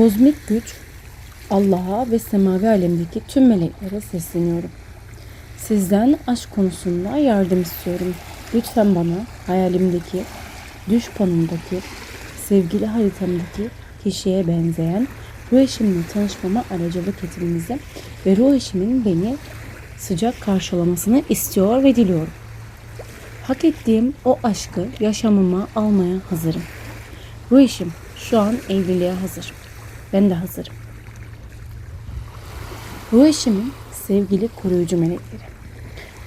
Kozmik güç Allah'a ve semavi alemdeki tüm meleklere sesleniyorum. Sizden aşk konusunda yardım istiyorum. Lütfen bana hayalimdeki, düş panımdaki, sevgili haritamdaki kişiye benzeyen ruh eşimle tanışmama aracılık etmenizi ve ruh eşimin beni sıcak karşılamasını istiyor ve diliyorum. Hak ettiğim o aşkı yaşamıma almaya hazırım. Ruh eşim şu an evliliğe hazır. Ben de hazırım. Ruh eşimin sevgili koruyucu melekleri.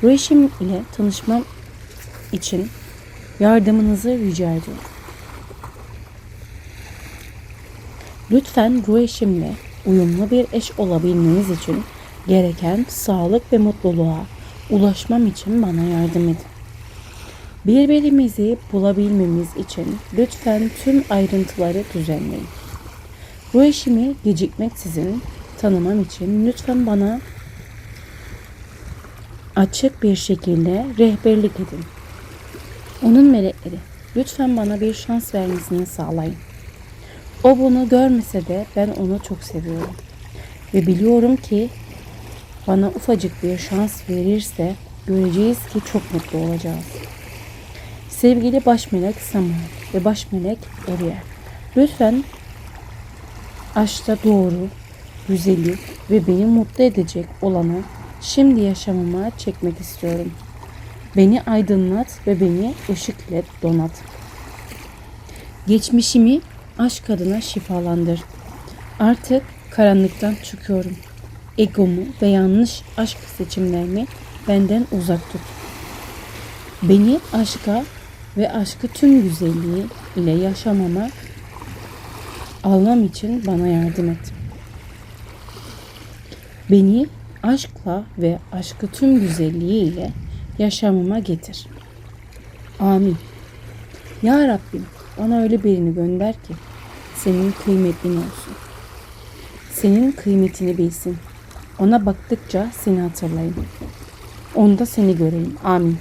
Ruh eşim ile tanışmam için yardımınızı rica ediyorum. Lütfen ruh eşimle uyumlu bir eş olabilmeniz için gereken sağlık ve mutluluğa ulaşmam için bana yardım edin. Birbirimizi bulabilmemiz için lütfen tüm ayrıntıları düzenleyin. Bu eşimi gecikmeksizin tanımam için lütfen bana açık bir şekilde rehberlik edin. Onun melekleri lütfen bana bir şans vermesini sağlayın. O bunu görmese de ben onu çok seviyorum. Ve biliyorum ki bana ufacık bir şans verirse göreceğiz ki çok mutlu olacağız. Sevgili baş melek Samuel ve baş melek Ariel. Lütfen aşkta doğru, güzeli ve beni mutlu edecek olanı şimdi yaşamıma çekmek istiyorum. Beni aydınlat ve beni ışık ile donat. Geçmişimi aşk adına şifalandır. Artık karanlıktan çıkıyorum. Egomu ve yanlış aşk seçimlerimi benden uzak tut. Beni aşka ve aşkı tüm güzelliği ile yaşamama almam için bana yardım et. Beni aşkla ve aşkı tüm güzelliği ile yaşamıma getir. Amin. Ya Rabbim bana öyle birini gönder ki senin kıymetlin olsun. Senin kıymetini bilsin. Ona baktıkça seni hatırlayın. Onda seni göreyim. Amin.